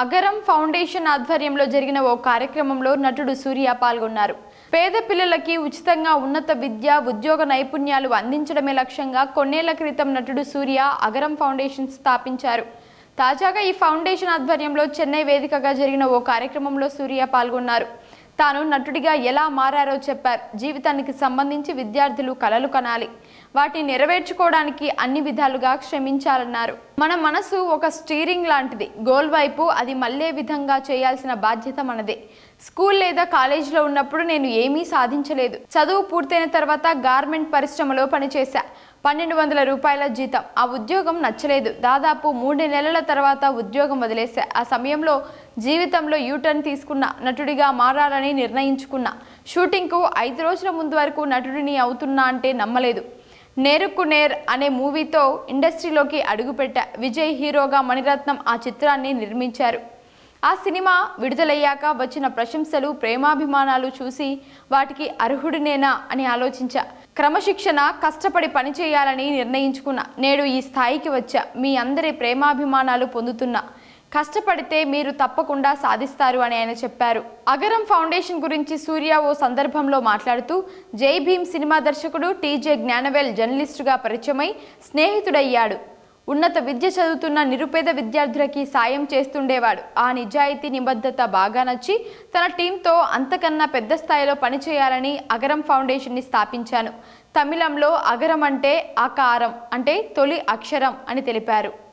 Agaram foundation ఆధ్వర్యంలో జరిగిన ఓ కార్యక్రమంలో నటుడు సూర్య పాల్గొన్నారు. పేద పిల్లలకి ఉచితంగా ఉన్నత విద్య ఉద్యోగ నైపుణ్యాలు అందించడమే లక్ష్యంగా కొన్నేళ్ళ క్రితం నటుడు సూర్య అగరం ఫౌండేషన్ స్థాపించారు. తాజాగా ఈ ఫౌండేషన్ ఆధ్వర్యంలో చెన్నై వేదికగా జరిగిన ఓ కార్యక్రమంలో సూర్య పాల్గొన్నారు. తాను నటుడిగా ఎలా మారారో చెప్పారు. జీవితానికి సంబంధించి విద్యార్థులు కలలు కనాలి. వాటిని నెరవేర్చుకోవడానికి అన్ని విధాలుగా శ్రమించాలన్నారు మన మనసు ఒక స్టీరింగ్ లాంటిది. గోల్ వైపు అది మళ్ళే విధంగా చేయాల్సిన బాధ్యత మనదే. స్కూల్ లేదా కాలేజీలో ఉన్నప్పుడు నేను ఏమీ సాధించలేదు. చదువు పూర్తయిన తర్వాత గార్మెంట్ పరిశ్రమలో పనిచేశా. పన్నెండు వందల రూపాయల జీతం. ఆ ఉద్యోగం నచ్చలేదు. దాదాపు మూడు నెలల తర్వాత ఉద్యోగం వదిలేశా. ఆ సమయంలో జీవితంలో యూటర్న్ తీసుకున్న నటుడిగా మారాలని నిర్ణయించుకున్నా. షూటింగ్కు ఐదు రోజుల ముందు వరకు నటుడిని అవుతున్నా అంటే నమ్మలేదు. నేరుకు నేర్ అనే మూవీతో ఇండస్ట్రీలోకి అడుగుపెట్టా. విజయ్ హీరోగా మణిరత్నం ఆ చిత్రాన్ని నిర్మించారు. ఆ సినిమా విడుదలయ్యాక వచ్చిన ప్రశంసలు ప్రేమాభిమానాలు చూసి వాటికి అర్హుడినేనా అని ఆలోచించా. క్రమశిక్షణ కష్టపడి పనిచేయాలని నిర్ణయించుకున్నా. నేడు ఈ స్థాయికి వచ్చా. మీ అందరి ప్రేమాభిమానాలు పొందుతున్నా. కష్టపడితే మీరు తప్పకుండా సాధిస్తారు అని ఆయన చెప్పారు. అగరం ఫౌండేషన్ గురించి సూర్య ఓ సందర్భంలో మాట్లాడుతూ జై భీమ్ సినిమా దర్శకుడు టీజే జ్ఞానవేల్ జర్నలిస్టుగా పరిచయమై స్నేహితుడయ్యాడు. ఉన్నత విద్య చదువుతున్న నిరుపేద విద్యార్థులకి సాయం చేస్తుండేవాడు. ఆ నిజాయితీ నిబద్ధత బాగా నచ్చి తన టీంతో అంతకన్నా పెద్ద స్థాయిలో పనిచేయాలని అగరం ఫౌండేషన్ని స్థాపించాను. తమిళంలో అగరం అంటే ఆకారం అంటే తొలి అక్షరం అని తెలిపారు.